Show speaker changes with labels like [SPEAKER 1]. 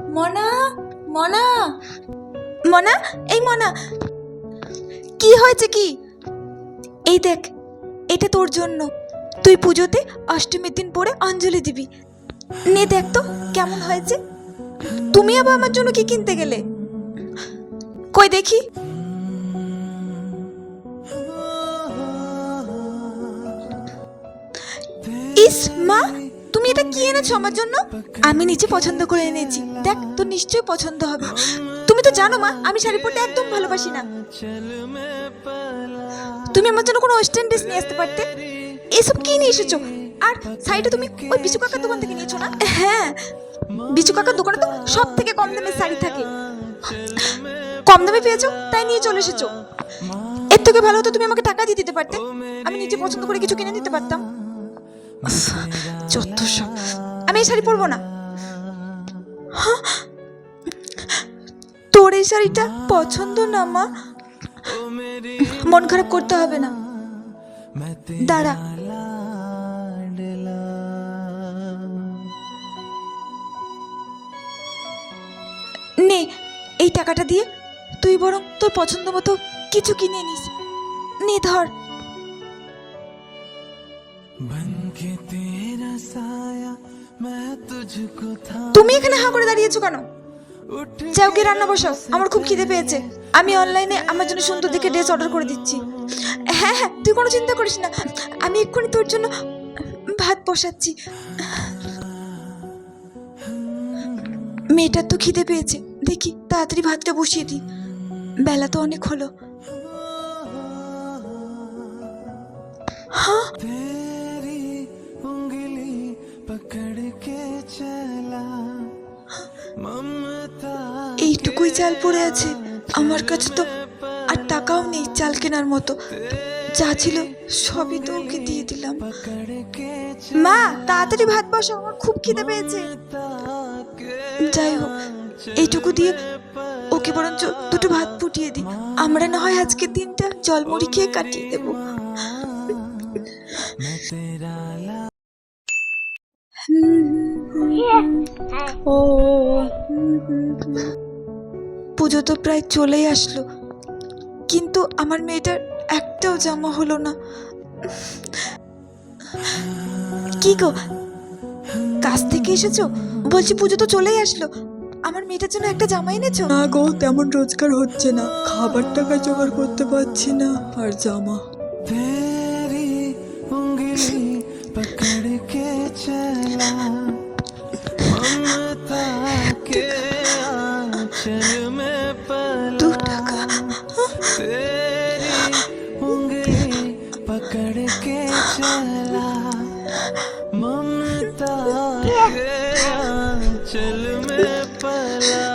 [SPEAKER 1] মনা মনা। মনা, এই মনা। কি হয়েছে কি? এই দেখ, এটা তোর জন্য। তুই পুজোতে অষ্টমীর দিন পরে অঞ্জলি দিবি। নে দেখ তো, কেমন হয়েছে। তুমি আবার আমার জন্য কি কিনতে গেলে? কই দেখি। ইস, মা, তুমি এটা কি এনেছো আমার জন্য? আমি নিজে পছন্দ করে এনেছি। দেখ, তোর নিশ্চয়ই পছন্দ হবে। তুমি তো জানো মা, আমি শাড়ি পরতে একদম ভালোবাসি না। তুমি আমার জন্য কোনো ওয়েস্টার্ন ড্রেস নিয়ে আসতে পারতে? এসব কি নিয়ে এসেছ? আর শাড়িটা তুমি ওই বিচু কাকার দোকান থেকে নিয়েছো না? হ্যাঁ বিচু কাকার দোকানে তো সব থেকে কম দামের শাড়ি থাকে। কম দামে পেয়েছ, তাই নিয়ে চলে এসেছ। এর থেকে ভালো হতো তুমি আমাকে টাকা দিয়ে দিতে পারতে। আমি নিজে পছন্দ করে কিছু কিনে দিতে পারতাম। যত সব। আমি এই শাড়ি পরবো না। তোর এই শাড়িটা পছন্দ না, মা? মন খারাপ করতে হবে না। দাঁড়া। নে, এই টাকাটা দিয়ে তুই বরং তোর পছন্দ মতো কিছু কিনে নিস। নে, ধর। তুমি এখানে হাঁ করে দাঁড়িয়েছো কেন? যাও গিয়ে রান্না বসাও আমার খুব খিদে পেয়েছে আমি অনলাইনে আমার জন্য সুন্দর দেখে ড্রেস অর্ডার করে দিচ্ছি হ্যাঁ হ্যাঁ তুই কোনো চিন্তা করিস না আমি এক্ষুনি তোর জন্য ভাত বসাচ্ছি মেয়েটার তো খিদে পেয়েছে দেখি তাড়াতাড়ি ভাতটা বসিয়ে দিই বেলা তো অনেক হলো হ্যাঁ
[SPEAKER 2] तेरी उंगली पकड़ के चला ममता
[SPEAKER 1] এইটুকুই চাল পড়ে আছে। আমার কাছে তো আর টাকাও নেই চাল কেনার মতো। যা ছিল সবই তো ওকে দিয়ে দিলাম। মা তাড়াতাড়ি ভাত বসো আমার খুব খিদে পেয়েছে। যাই হোক এইটুকু দিয়ে ওকে বরঞ্চ দুটো ভাত ফুটিয়ে দিই। আমরা না হয় আজকের দিনটা জলমুড়ি খেয়ে কাটিয়ে দেব।
[SPEAKER 2] ইয়ে,
[SPEAKER 1] ও হ্যাঁ। পুজো তো প্রায় চলেই আসলো কিন্তু আমার মেয়েটার একটাও জামা হলো না কি গো কাজ থেকে এসেছো বলছি পুজো তো চলেই আসলো আমার মেয়েটার জন্য একটা জামা এনেছো
[SPEAKER 3] না গো তেমন রোজগার হচ্ছে না খাবার টাকা জোগাড় করতে পারছি না আর জামা
[SPEAKER 2] तेरी उंगली पकड़ के चला तेरी उंगली पकड़ के चला। ममता के चल में पला।